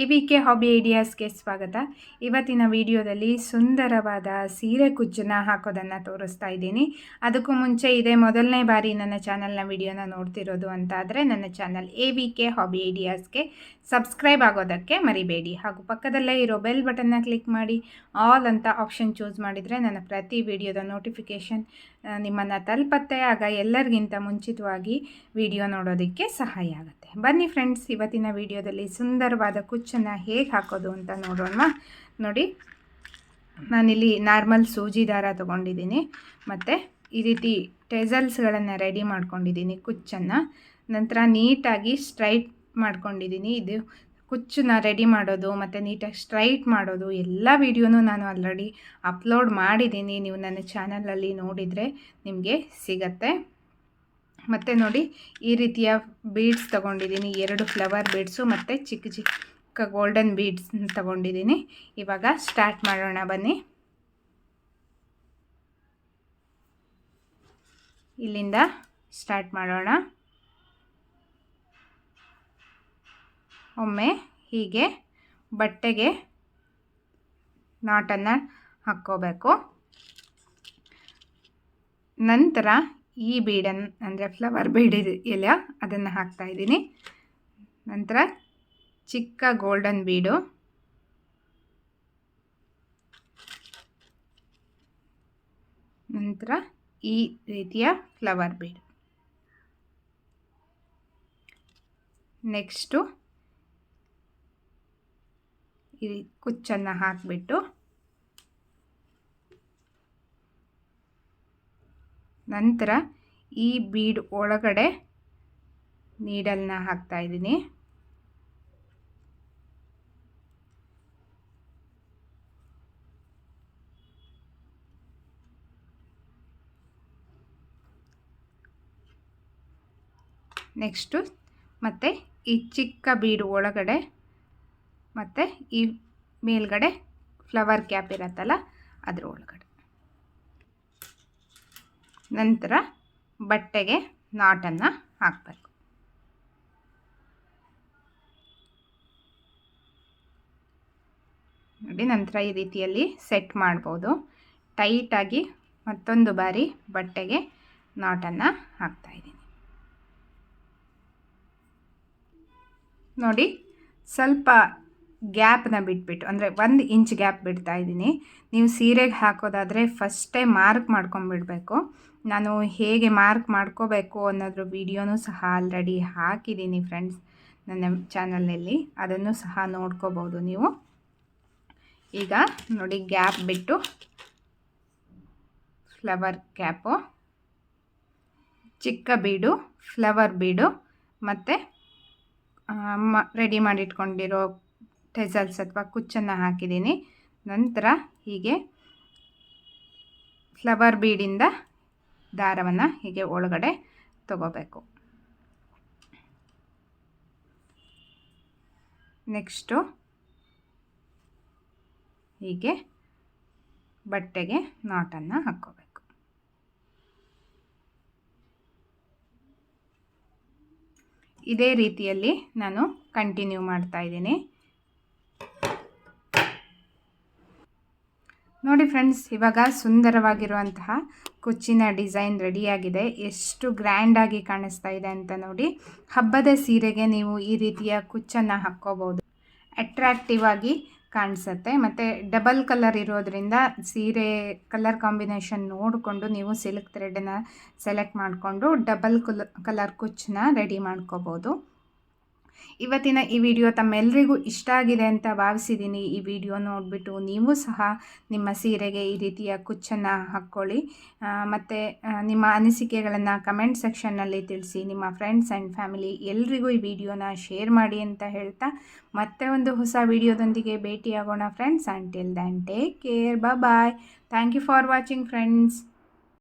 A V K hobby ಐಡಿಯಾಸ್ಗೆ ಸ್ವಾಗತ. ಇವತ್ತಿನ ವಿಡಿಯೋದಲ್ಲಿ ಸುಂದರವಾದ ಸೀರೆ ಕುಚ್ಚನ್ನ ಹಾಕೋದನ್ನು ತೋರಿಸ್ತಾ ಇದ್ದೀನಿ. ಅದಕ್ಕೂ ಮುಂಚೆ ಇದೇ ಮೊದಲನೇ ಬಾರಿ ನನ್ನ ಚಾನಲ್ನ ವಿಡಿಯೋನ ನೋಡ್ತಿರೋದು ಅಂತ ಆದರೆ ನನ್ನ channel A V K hobby ಐಡಿಯಾಸ್ಗೆ subscribe ಆಗೋದಕ್ಕೆ ಮರಿಬೇಡಿ. ಹಾಗೂ ಪಕ್ಕದಲ್ಲೇ ಇರೋ ಬೆಲ್ ಬಟನ್ನ ಕ್ಲಿಕ್ ಮಾಡಿ. ಆಲ್ ಅಂತ ಆಪ್ಷನ್ ಚೂಸ್ ಮಾಡಿದರೆ ನನ್ನ ಪ್ರತಿ ವಿಡಿಯೋದ ನೋಟಿಫಿಕೇಷನ್ ನಿಮ್ಮನ್ನು ತಲುಪತ್ತೆ. ಆಗ ಎಲ್ಲರಿಗಿಂತ ಮುಂಚಿತವಾಗಿ ವಿಡಿಯೋ ನೋಡೋದಕ್ಕೆ ಸಹಾಯ ಆಗುತ್ತೆ. ಬನ್ನಿ ಫ್ರೆಂಡ್ಸ್, ಇವತ್ತಿನ ವಿಡಿಯೋದಲ್ಲಿ ಸುಂದರವಾದ ಕುಚ್ಚನ್ನು ಹೇಗೆ ಹಾಕೋದು ಅಂತ ನೋಡೋಣ. ನೋಡಿ, ನಾನಿಲ್ಲಿ ನಾರ್ಮಲ್ ಸೂಜಿ ದಾರ ತೊಗೊಂಡಿದ್ದೀನಿ. ಮತ್ತು ಈ ರೀತಿ ಟೆಸಲ್ಸ್ಗಳನ್ನು ರೆಡಿ ಮಾಡ್ಕೊಂಡಿದ್ದೀನಿ ಕುಚ್ಚನ್ನು. ನಂತರ ನೀಟಾಗಿ ಸ್ಟ್ರೈಟ್ ಮಾಡ್ಕೊಂಡಿದ್ದೀನಿ. ಇದು ಕುಚ್ಚನ್ನ ರೆಡಿ ಮಾಡೋದು, ಮತ್ತು ನೀಟಾಗಿ ಸ್ಟ್ರೈಟ್ ಮಾಡೋದು, ಎಲ್ಲ ವೀಡಿಯೋನೂ ನಾನು ಆಲ್ರೆಡಿ ಅಪ್ಲೋಡ್ ಮಾಡಿದ್ದೀನಿ. ನೀವು ನನ್ನ ಚಾನಲಲ್ಲಿ ನೋಡಿದರೆ ನಿಮಗೆ ಸಿಗತ್ತೆ. ಮತ್ತು ನೋಡಿ, ಈ ರೀತಿಯ ಬೀಡ್ಸ್ ತೊಗೊಂಡಿದ್ದೀನಿ. ಎರಡು ಫ್ಲವರ್ ಬೀಡ್ಸು, ಮತ್ತು ಚಿಕ್ಕ ಚಿಕ್ಕ ಗೋಲ್ಡನ್ ಬೀಡ್ಸ್ ತಗೊಂಡಿದ್ದೀನಿ ಇವಾಗ ಸ್ಟಾರ್ಟ್ ಮಾಡೋಣ ಬನ್ನಿ. ಇಲ್ಲಿಂದ ಸ್ಟಾರ್ಟ್ ಮಾಡೋಣ. ಒಮ್ಮೆ ಹೀಗೆ ಬಟ್ಟೆಗೆ ನಾಟನ್ನು ಹಾಕ್ಕೋಬೇಕು. ನಂತರ ಈ ಬೀಡನ್ನು ಅಂದರೆ ಫ್ಲವರ್ ಬೀಡ್ ಎಲ್ಲ ಅದನ್ನು ಹಾಕ್ತಾಯಿದ್ದೀನಿ ನಂತರ ಚಿಕ್ಕ ಗೋಲ್ಡನ್ ಬೀಡು ನಂತರ ಈ ರೀತಿಯ ಫ್ಲವರ್ ಬೀಡ್ ನೆಕ್ಸ್ಟು ಈ ಕುಚ್ಚನ್ನು ಹಾಕಿಬಿಟ್ಟು ನಂತರ ಈ ಬೀಡ್ ಒಳಗಡೆ ನೀಡಲ್ನ ಹಾಕ್ತಾ ಇದ್ದೀನಿ. ನೆಕ್ಸ್ಟು ಮತ್ತು ಈ ಚಿಕ್ಕ ಬೀಡು ಒಳಗಡೆ ಮತ್ತು ಈ ಮೇಲ್ಗಡೆ ಫ್ಲವರ್ ಕ್ಯಾಪ್ ಇರತ್ತಲ್ಲ ಅದ್ರ ಒಳಗಡೆ. ನಂತರ ಬಟ್ಟೆಗೆ ನಾಟನ್ನು ಹಾಕಬೇಕು. ನೋಡಿ ನಂತರ ಈ ರೀತಿಯಲ್ಲಿ ಸೆಟ್ ಮಾಡ್ಬೋದು. ಟೈಟಾಗಿ ಮತ್ತೊಂದು ಬಾರಿ ಬಟ್ಟೆಗೆ ನಾಟನ್ನು ಹಾಕ್ತಾಯಿದ್ದೀನಿ ನೋಡಿ ಸ್ವಲ್ಪ ಗ್ಯಾಪ್ನ ಬಿಟ್ಬಿಟ್ಟು, ಅಂದರೆ ಒಂದು ಇಂಚ್ ಗ್ಯಾಪ್ ಬಿಡ್ತಾ ಇದ್ದೀನಿ. ನೀವು ಸೀರೆಗೆ ಹಾಕೋದಾದರೆ ಫಸ್ಟೇ ಮಾರ್ಕ್ ಮಾಡ್ಕೊಂಬಿಡಬೇಕು. ನಾನು ಹೇಗೆ ಮಾರ್ಕ್ ಮಾಡ್ಕೋಬೇಕು ಅನ್ನೋದ್ರ ವಿಡಿಯೋನೂ ಸಹ ಆಲ್ರೆಡಿ ಹಾಕಿದ್ದೀನಿ ಫ್ರೆಂಡ್ಸ್ ನನ್ನ ಚಾನಲ್ನಲ್ಲಿ. ಅದನ್ನು ಸಹ ನೋಡ್ಕೋಬೋದು ನೀವು. ಈಗ ನೋಡಿ ಗ್ಯಾಪ್ ಬಿಟ್ಟು, ಫ್ಲವರ್ ಕ್ಯಾಪು ಚಿಕ್ಕ ಬೀಡು, ಫ್ಲವರ್ ಬೀಡು, ಮತ್ತು ರೆಡಿ ಮಾಡಿಟ್ಕೊಂಡಿರೋ ಟೆಸಲ್ಸ್ ಅಥವಾ ಕುಚ್ಚನ್ನು ಹಾಕಿದ್ದೀನಿ. ನಂತರ ಹೀಗೆ ಫ್ಲವರ್ ಬೀಡಿಂದ ದಾರವನ್ನು ಹೀಗೆ ಒಳಗಡೆ ತಗೋಬೇಕು. ನೆಕ್ಸ್ಟು ಹೀಗೆ ಬಟ್ಟೆಗೆ ನಾಟನ್ನು ಹಾಕ್ಕೋಬೇಕು ಇದೇ ರೀತಿಯಲ್ಲಿ ನಾನು ಕಂಟಿನ್ಯೂ ಮಾಡ್ತಾ ಇದ್ದೀನಿ. ನೋಡಿ ಫ್ರೆಂಡ್ಸ್ ಇವಾಗ ಸುಂದರವಾಗಿರುವಂತಹ ಕುಚ್ಚಿನ ಡಿಸೈನ್ ರೆಡಿಯಾಗಿದೆ. ಎಷ್ಟು ಗ್ರ್ಯಾಂಡಾಗಿ ಕಾಣಿಸ್ತಾ ಇದೆ ಅಂತ ನೋಡಿ. ಹಬ್ಬದ ಸೀರೆಗೆ ನೀವು ಈ ರೀತಿಯ ಕುಚ್ಚನ್ನು ಹಾಕ್ಕೋಬೋದು ಅಟ್ರಾಕ್ಟಿವ್ ಆಗಿ ಕಾಣಿಸುತ್ತೆ. ಮತ್ತು ಡಬಲ್ ಕಲರ್ ಇರೋದ್ರಿಂದ ಸೀರೆ ಕಲರ್ ಕಾಂಬಿನೇಷನ್ ನೋಡಿಕೊಂಡು ನೀವು ಸಿಲ್ಕ್ ಥ್ರೆಡನ್ನು ಸೆಲೆಕ್ಟ್ ಮಾಡಿಕೊಂಡು ಡಬಲ್ ಕಲರ್ ಕುಚ್ಚನ್ನ ರೆಡಿ ಮಾಡ್ಕೋಬೋದು. ಇವತ್ತಿನ ಈ ವಿಡಿಯೋ ತಮ್ಮೆಲ್ಲರಿಗೂ ಇಷ್ಟ ಆಗಿದೆ ಅಂತ ಭಾವಿಸಿದ್ದೀನಿ. ಈ ವಿಡಿಯೋ ನೋಡಿಬಿಟ್ಟು ನೀವು ಸಹ ನಿಮ್ಮ ಸೀರೆಗೆ ಈ ರೀತಿಯ ಕುಚ್ಚನ್ನು ಹಾಕ್ಕೊಳ್ಳಿ. ಮತ್ತು ನಿಮ್ಮ ಅನಿಸಿಕೆಗಳನ್ನು ಕಮೆಂಟ್ ಸೆಕ್ಷನ್ನಲ್ಲಿ ತಿಳಿಸಿ. ನಿಮ್ಮ ಫ್ರೆಂಡ್ಸ್ ಆ್ಯಂಡ್ ಫ್ಯಾಮಿಲಿ ಎಲ್ರಿಗೂ ಈ ವಿಡಿಯೋನ ಶೇರ್ ಮಾಡಿ ಅಂತ ಹೇಳ್ತಾ, ಮತ್ತೆ ಒಂದು ಹೊಸ ವಿಡಿಯೋದೊಂದಿಗೆ ಭೇಟಿಯಾಗೋಣ friends. And till then take care bye thank you for watching friends